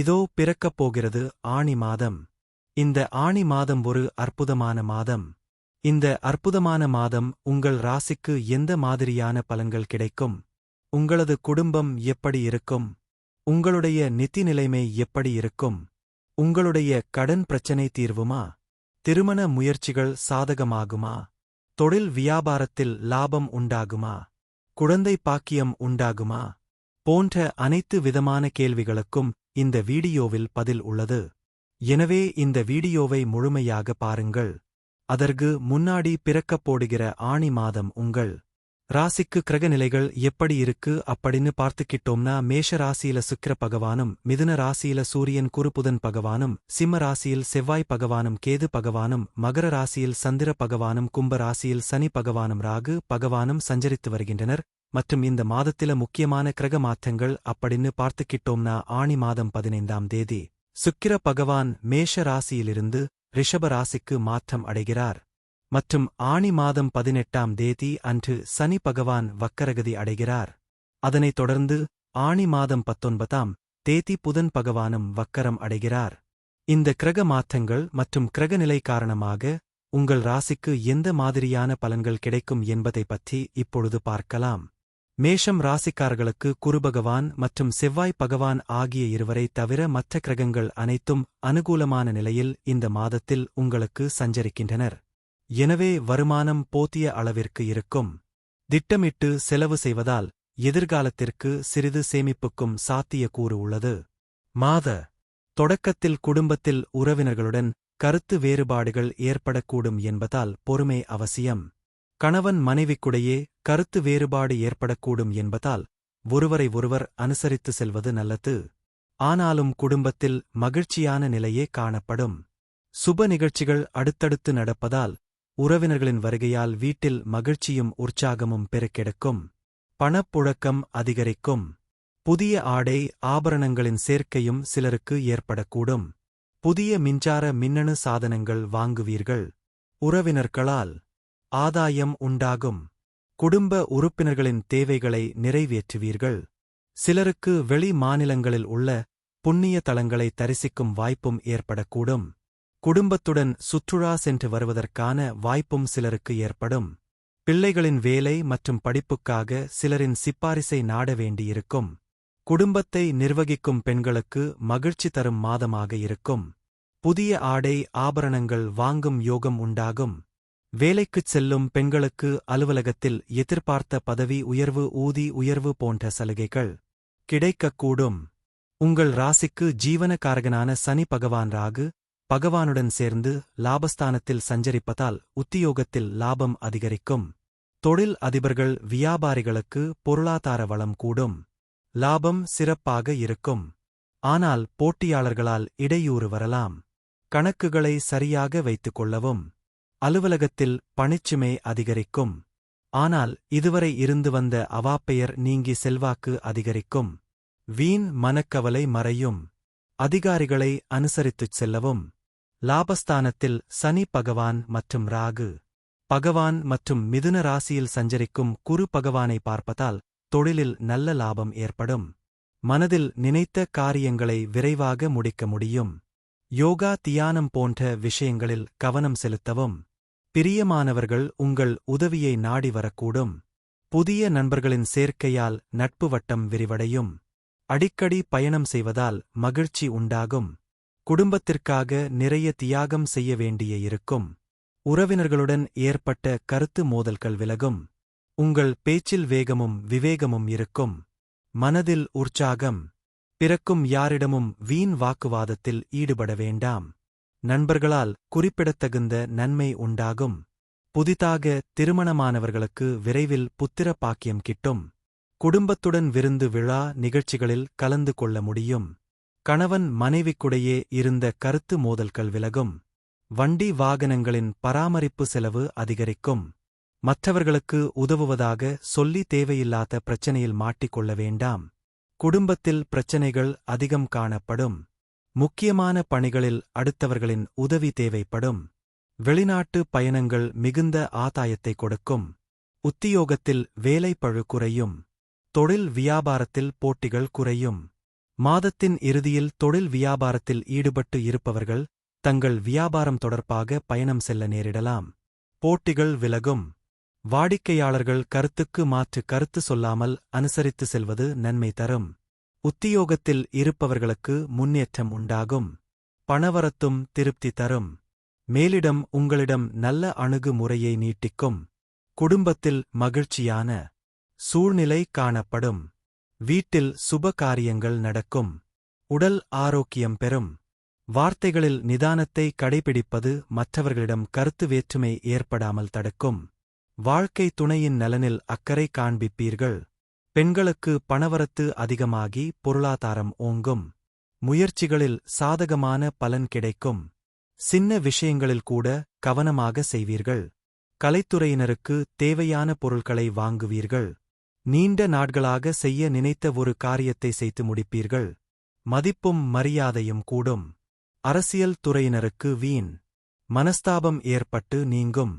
இதோ பிறக்கப் போகிறது ஆணி மாதம். இந்த ஆணி மாதம் ஒரு அற்புதமான மாதம். இந்த அற்புதமான மாதம் உங்கள் ராசிக்கு எந்த மாதிரியான பலன்கள் கிடைக்கும்? உங்களது குடும்பம் எப்படி இருக்கும்? உங்களுடைய நிதி நிலைமை எப்படி இருக்கும்? உங்களுடைய கடன் பிரச்சனை தீர்வுமா? திருமண முயற்சிகள் சாதகமாகுமா? தொழில் வியாபாரத்தில் லாபம் உண்டாகுமா? குழந்தை பாக்கியம் உண்டாகுமா? போன்ற அனைத்து விதமான கேள்விகளுக்கும் இந்த வீடியோவில் பதில் உள்ளது. எனவே இந்த வீடியோவை முழுமையாக பாருங்கள். அதற்கு முன்னாடி பிறக்கப் போடுகிற ஆணி மாதம் உங்கள் ராசிக்கு கிரகநிலைகள் எப்படி இருக்கு அப்படின்னு பார்த்துக்கிட்டோம்னா மேஷ ராசியில சுக்கிர பகவானும் மிதுன ராசியில சூரியன் குருபுதன் பகவானும் சிம்ம ராசியில் செவ்வாய் பகவானும் கேது பகவானும் மகர ராசியில் சந்திர பகவானும் கும்ப ராசியில் சனி பகவானும் ராகு பகவானும் சஞ்சரித்து வருகின்றனர். மற்றும் இந்த மாதத்தில முக்கியமான கிரக மாற்றங்கள் அப்படின்னு பார்த்துக்கிட்டோம்னா ஆணி மாதம் பதினைந்தாம் தேதி. சுக்கிர பகவான் மேஷ ராசியிலிருந்து ரிஷப ராசிக்கு மாற்றம் அடைகிறார். மற்றும் ஆணி மாதம் பதினெட்டாம் தேதி அன்று சனி பகவான் வக்கரகதி அடைகிறார். அதனைத் தொடர்ந்து ஆணி மாதம் பத்தொன்பதாம் தேதி புதன் பகவானும் வக்கரம் அடைகிறார். இந்த கிரக மாற்றங்கள் மற்றும் கிரகநிலை காரணமாக உங்கள் ராசிக்கு எந்த மாதிரியான பலன்கள் கிடைக்கும் என்பதை பற்றி இப்பொழுது பார்க்கலாம். மேஷம் ராசிக்காரர்களுக்கு குருபகவான் மற்றும் செவ்வாய் பகவான் ஆகிய இருவரை தவிர மற்ற கிரகங்கள் அனைத்தும் அனுகூலமான நிலையில் இந்த மாதத்தில் உங்களுக்கு சஞ்சரிக்கின்றனர். எனவே வருமானம் போத்திய அளவிற்கு இருக்கும். திட்டமிட்டு செலவு செய்வதால் எதிர்காலத்திற்கு சிறிது சேமிப்புக்கும் சாத்தியக்கூறு உள்ளது. மாத தொடக்கத்தில் குடும்பத்தில் உறவினர்களுடன் கருத்து வேறுபாடுகள் ஏற்படக்கூடும் என்பதால் பொறுமை அவசியம். கணவன் மனைவிக்குடையே கருத்து வேறுபாடு ஏற்படக்கூடும் என்பதால் ஒருவரை ஒருவர் அனுசரித்து செல்வது நல்லது. ஆனாலும் குடும்பத்தில் மகிழ்ச்சியான நிலையே காணப்படும். சுப நிகழ்ச்சிகள் அடுத்தடுத்து நடப்பதால் உறவினர்களின் வருகையால் வீட்டில் மகிழ்ச்சியும் உற்சாகமும் பெருக்கெடுக்கும். பணப்புழக்கம் அதிகரிக்கும். புதிய ஆடை ஆபரணங்களின் சேர்க்கையும் சிலருக்கு ஏற்படக்கூடும். புதிய மின்சார மின்னணு சாதனங்கள் வாங்குவீர்கள். உறவினர்களால் ஆதாயம் உண்டாகும். குடும்ப உறுப்பினர்களின் தேவைகளை நிறைவேற்றுவீர்கள். சிலருக்கு வெளி மாநிலங்களில் உள்ள புண்ணிய தலங்களை தரிசிக்கும் வாய்ப்பும் ஏற்படக்கூடும். குடும்பத்துடன் சுற்றுலா சென்று வருவதற்கான வாய்ப்பும் சிலருக்கு ஏற்படும். பிள்ளைகளின் வேலை மற்றும் படிப்புக்காக சிலரின் சிப்பாரிசை நாட வேண்டியிருக்கும். குடும்பத்தை நிர்வகிக்கும் பெண்களுக்கு மகிழ்ச்சி தரும் மாதமாக இருக்கும். புதிய ஆடை ஆபரணங்கள் வாங்கும் யோகம் உண்டாகும். வேலைக்குச் செல்லும் பெண்களுக்கு அலுவலகத்தில் எதிர்பார்த்த பதவி உயர்வு ஊதி உயர்வு போன்ற சலுகைகள் கிடைக்கக்கூடும். உங்கள் ராசிக்கு ஜீவனக்காரகனான சனி பகவான் ராகு பகவானுடன் சேர்ந்து லாபஸ்தானத்தில் சஞ்சரிப்பதால் உத்தியோகத்தில் லாபம் அதிகரிக்கும். தொழில் அதிபர்கள் வியாபாரிகளுக்கு பொருளாதார வளம் கூடும். லாபம் சிறப்பாக இருக்கும். ஆனால் போட்டியாளர்களால் இடையூறு வரலாம். கணக்குகளை சரியாக வைத்துக் கொள்ளவும். அலுவலகத்தில் பணிச்சுமை அதிகரிக்கும். ஆனால் இதுவரை இருந்து வந்த அவாப்பெயர் நீங்கி செல்வாக்கு அதிகரிக்கும். வீண் மனக்கவலை மறையும். அதிகாரிகளை அனுசரித்துச் செல்லவும். லாபஸ்தானத்தில் சனி பகவான் மற்றும் ராகு. பகவான் மற்றும் மிதுன ராசியில் சஞ்சரிக்கும் குரு பகவானை பார்ப்பதால் தொழிலில் நல்ல லாபம் ஏற்படும். மனதில் நினைத்த காரியங்களை விரைவாக முடிக்க முடியும். யோகா தியானம் போன்ற விஷயங்களில் கவனம் செலுத்தவும். பிரியமானவர்கள் உங்கள் உதவியை நாடி வரக்கூடும். புதிய நண்பர்களின் சேர்க்கையால் நட்பு வட்டம் விரிவடையும். அடிக்கடி பயணம் செய்வதால் மகிழ்ச்சி உண்டாகும். குடும்பத்திற்காக நிறைய தியாகம் செய்ய வேண்டிய இருக்கும். உறவினர்களுடன் ஏற்பட்ட கருத்து மோதல்கள் விலகும். உங்கள் பேச்சில் வேகமும் விவேகமும் இருக்கும். மனதில் உற்சாகம். பிறக்கும் யாரிடமும் வீண் வாக்குவாதத்தில் ஈடுபட வேண்டாம். நண்பர்களால் குறிப்பிடத்தகுந்த நன்மை உண்டாகும். புதிதாக திருமணமானவர்களுக்கு விரைவில் புத்திர பாக்கியம் கிட்டும். குடும்பத்துடன் விருந்து விழா நிகழ்ச்சிகளில் கலந்து கொள்ள முடியும். கணவன் மனைவிக்குடையே இருந்த கருத்து மோதல்கள் விலகும். வண்டி வாகனங்களின் பராமரிப்பு செலவு அதிகரிக்கும். மற்றவர்களுக்கு உதவுவதாக சொல்லி தேவையில்லாத பிரச்சனையில் மாட்டிக்கொள்ள வேண்டாம். குடும்பத்தில் பிரச்சனைகள் அதிகம் காணப்படும். முக்கியமான பணிகளில் அடுத்தவர்களின் உதவி தேவைப்படும். வெளிநாட்டு பயணங்கள் மிகுந்த ஆதாயத்தை கொடுக்கும். உத்தியோகத்தில் வேலைப்பழு குறையும். தொழில் வியாபாரத்தில் போட்டிகள் குறையும். மாதத்தின் இறுதியில் தொழில் வியாபாரத்தில் ஈடுபட்டு இருப்பவர்கள் தங்கள் வியாபாரம் தொடர்பாக பயணம் செல்ல நேரிடலாம். போட்டிகள் விலகும். வாடிக்கையாளர்கள் கருத்துக்கு மாற்று கருத்து சொல்லாமல் அனுசரித்து செல்வது நன்மை தரும். உத்தியோகத்தில் இருப்பவர்களுக்கு முன்னேற்றம் உண்டாகும். பணவரத்தும் திருப்தி தரும். மேலிடம் உங்களிடம் நல்ல அணுகுமுறையை நீட்டிக்கும். குடும்பத்தில் மகிழ்ச்சியான சூழ்நிலை காணப்படும். வீட்டில் சுப காரியங்கள் நடக்கும். உடல் ஆரோக்கியம் பெறும். வார்த்தைகளில் நிதானத்தை கடைபிடிப்பது மற்றவர்களிடம் கருத்து வேற்றுமை ஏற்படாமல் தடுக்கும். வாழ்க்கை துணையின் நலனில் அக்கறை காண்பிப்பீர்கள். பெண்களுக்கு பணவரத்து அதிகமாகி பொருளாதாரம் ஓங்கும். முயற்சிகளில் சாதகமான பலன் கிடைக்கும். சின்ன விஷயங்களில் கூட கவனமாக செய்வீர்கள். கலைத்துறையினருக்கு தேவையான பொருட்களை வாங்குவீர்கள். நீண்ட நாட்களாக செய்ய நினைத்த ஒரு காரியத்தை செய்து முடிப்பீர்கள். மதிப்பும் மரியாதையும் கூடும். அரசியல் துறையினருக்கு வீண். மனஸ்தாபம் ஏற்பட்டு நீங்கும்.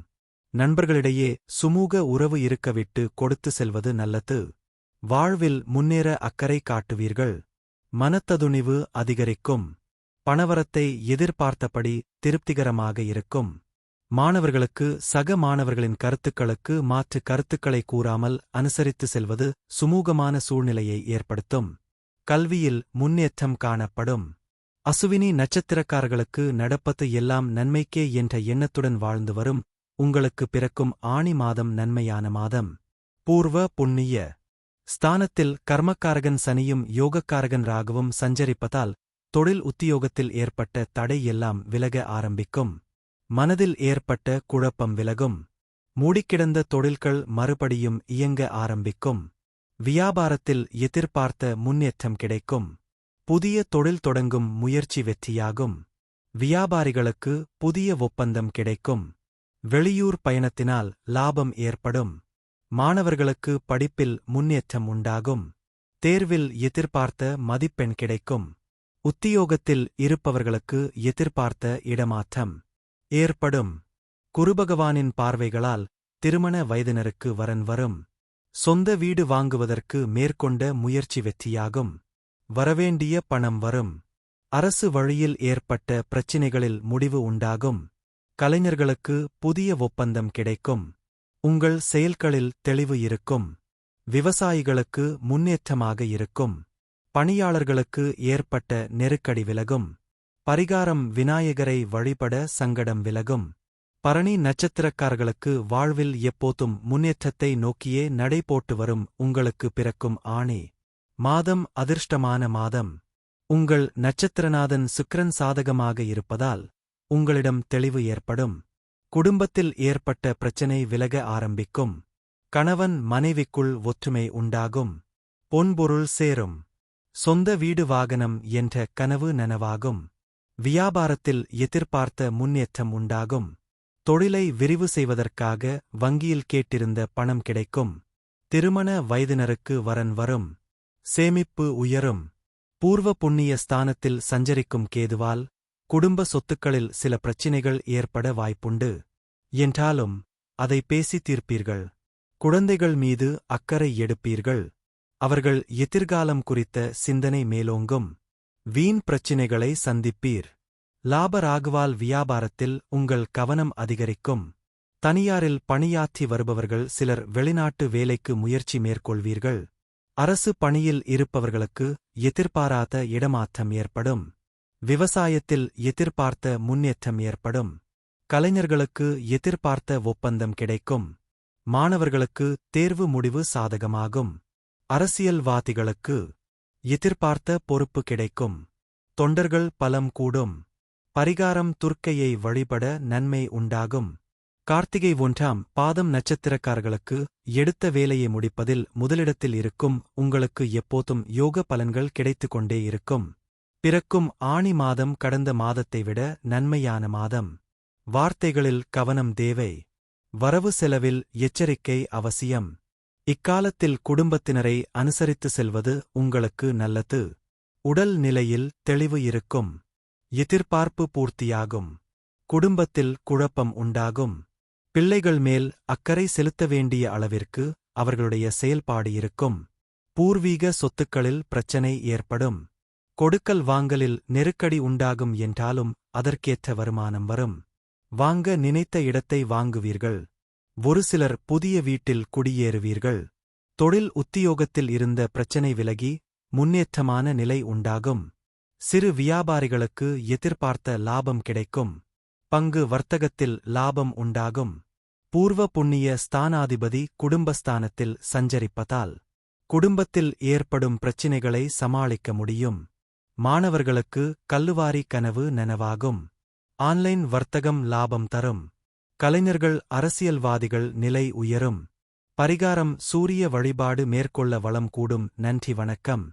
நண்பர்களிடையே சுமூக உறவு இருக்கவிட்டு கொடுத்து செல்வது நல்லது. வாழ்வில் முன்னேற அக்கறை காட்டுவீர்கள். மனத்ததுணிவு அதிகரிக்கும். பணவரத்தை எதிர்பார்த்தபடி திருப்திகரமாக இருக்கும். மாணவர்களுக்கு சக மாணவர்களின் கருத்துக்களுக்கு மாற்று கருத்துக்களை கூறாமல் அனுசரித்து செல்வது சுமூகமான சூழ்நிலையை ஏற்படுத்தும். கல்வியில் முன்னேற்றம் காணப்படும். அசுவினி நட்சத்திரக்காரர்களுக்கு நடப்பது எல்லாம் நன்மைக்கே என்ற எண்ணத்துடன் வாழ்ந்து வரும். உங்களுக்கு பிறக்கும் ஆணி மாதம் நன்மையான மாதம். பூர்வ புண்ணிய ஸ்தானத்தில் கர்மக்காரகன் சனியும் யோகக்காரகன் ராகவும் சஞ்சரிப்பதால் தொழில் உத்தியோகத்தில் ஏற்பட்ட தடை எல்லாம் விலக ஆரம்பிக்கும். மனதில் ஏற்பட்ட குழப்பம் விலகும். மூடிக்கிடந்த தொழில்கள் மறுபடியும் இயங்க ஆரம்பிக்கும். வியாபாரத்தில் எதிர்பார்த்த முன்னேற்றம் கிடைக்கும். புதிய தொழில் தொடங்கும் முயற்சி வெற்றியாகும். வியாபாரிகளுக்கு புதிய ஒப்பந்தம் கிடைக்கும். வெளியூர் பயணத்தினால் லாபம் ஏற்படும். மாணவர்களுக்கு படிப்பில் முன்னேற்றம் உண்டாகும். தேர்வில் எதிர்பார்த்த மதிப்பெண் கிடைக்கும். உத்தியோகத்தில் இருப்பவர்களுக்கு எதிர்பார்த்த இடமாற்றம் ஏற்படும். குருபகவானின் பார்வைகளால் திருமண வயதினருக்கு வரன் வரும். சொந்த வீடு வாங்குவதற்கு மேற்கொண்ட முயற்சி வெற்றியாகும். வரவேண்டிய பணம் வரும். அரசு வழியில் ஏற்பட்ட பிரச்சினைகளில் முடிவு உண்டாகும். கலைஞர்களுக்கு புதிய ஒப்பந்தம் கிடைக்கும். உங்கள் செயல்களில் தெளிவு இருக்கும். விவசாயிகளுக்கு முன்னேற்றமாக இருக்கும். பணியாளர்களுக்கு ஏற்பட்ட நெருக்கடி விலகும். பரிகாரம் விநாயகரை வழிபட சங்கடம் விலகும். பரணி நட்சத்திரக்காரர்களுக்கு வாழ்வில் எப்போதும் முன்னேற்றத்தை நோக்கியே நடைபோட்டு வரும் உங்களுக்கு பிறக்கும் ஆணி. மாதம் அதிர்ஷ்டமான மாதம். உங்கள் நட்சத்திரநாதன் சுக்கிரன் சாதகமாக இருப்பதால் உங்களிடம் தெளிவு ஏற்படும். குடும்பத்தில் ஏற்பட்ட பிரச்சனை விலக ஆரம்பிக்கும். கணவன் மனைவிக்குள் ஒற்றுமை உண்டாகும். பொன்பொருள் சேரும். சொந்த வீடு வாகனம் என்ற கனவு நனவாகும். வியாபாரத்தில் எதிர்பார்த்த முன்னேற்றம் உண்டாகும். தொழிலை விரிவு செய்வதற்காக வங்கியில் கேட்டிருந்த பணம் கிடைக்கும். திருமண வயதினருக்கு வரன் வரும். சேமிப்பு உயரும். பூர்வ புண்ணிய ஸ்தானத்தில் சஞ்சரிக்கும் கேதுவால் குடும்ப சொத்துக்களில் சில பிரச்சினைகள் ஏற்பட வாய்ப்புண்டு. என்றாலும் அதை பேசி தீர்ப்பீர்கள். குழந்தைகள் மீது அக்கறை எடுப்பீர்கள். அவர்கள் எதிர்காலம் குறித்த சிந்தனை மேலோங்கும். வீண் பிரச்சினைகளை சந்திப்பீர். லாபராகுவால் வியாபாரத்தில் உங்கள் கவனம் அதிகரிக்கும். தனியாரில் பணியாற்றி வருபவர்கள் சிலர் வெளிநாட்டு வேலைக்கு முயற்சி மேற்கொள்வீர்கள். அரசு பணியில் இருப்பவர்களுக்கு எதிர்பாராத இடமாற்றம் ஏற்படும். விவசாயத்தில் எதிர்பார்த்த முன்னேற்றம் ஏற்படும். கலைஞர்களுக்கு எதிர்பார்த்த ஒப்பந்தம் கிடைக்கும். மாணவர்களுக்கு தேர்வு முடிவு சாதகமாகும். அரசியல்வாதிகளுக்கு எதிர்பார்த்த பொறுப்பு கிடைக்கும். தொண்டர்கள் பலம் கூடும். பரிகாரம் துர்க்கையை வழிபட நன்மை உண்டாகும். கார்த்திகை ஒன்றாம் பாதம் நட்சத்திரக்காரர்களுக்கு எடுத்த வேலையை முடிப்பதில் முதலிடத்தில் இருக்கும். உங்களுக்கு எப்போதும் யோக பலன்கள் கிடைத்துக்கொண்டே இருக்கும். பிறக்கும் ஆணி மாதம் கடந்த மாதத்தை விட நன்மையான மாதம். வார்த்தைகளில் கவனம் தேவை. வரவு செலவில் எச்சரிக்கை அவசியம். இக்காலத்தில் குடும்பத்தினரை அனுசரித்து செல்வது உங்களுக்கு நல்லது. உடல் நிலையில் தெளிவு இருக்கும். எதிர்பார்ப்பு பூர்த்தியாகும். குடும்பத்தில் குழப்பம் உண்டாகும். பிள்ளைகள் மேல் அக்கறை செலுத்த வேண்டிய அளவிற்கு அவர்களுடைய செயல்பாடு இருக்கும். பூர்வீக சொத்துக்களில் பிரச்சனை ஏற்படும். கொடுக்கல் வாங்கலில் நெருக்கடி உண்டாகும் என்றாலும் அதற்கேற்ற வருமானம் வரும். வாங்க நினைத்த இடத்தை வாங்குவீர்கள். ஒரு சிலர் புதிய வீட்டில் குடியேறுவீர்கள். தொழில் உத்தியோகத்தில் இருந்த பிரச்சனை விலகி முன்னேற்றமான நிலை உண்டாகும். சிறு வியாபாரிகளுக்கு எதிர்பார்த்த லாபம் கிடைக்கும். பங்கு வர்த்தகத்தில் லாபம் உண்டாகும். பூர்வ புண்ணிய ஸ்தானாதிபதி குடும்பஸ்தானத்தில் சஞ்சரிப்பதால் குடும்பத்தில் ஏற்படும் பிரச்சினைகளை சமாளிக்க முடியும். மாணவர்களுக்கு கல்லுவாரி கனவு நனவாகும். ஆன்லைன் வர்த்தகம் லாபம் தரும். கலைஞர்கள் அரசியல்வாதிகள் நிலை உயரும். பரிகாரம் சூரிய வழிபாடு மேற்கொள்ள வளம் கூடும். நன்றி வணக்கம்.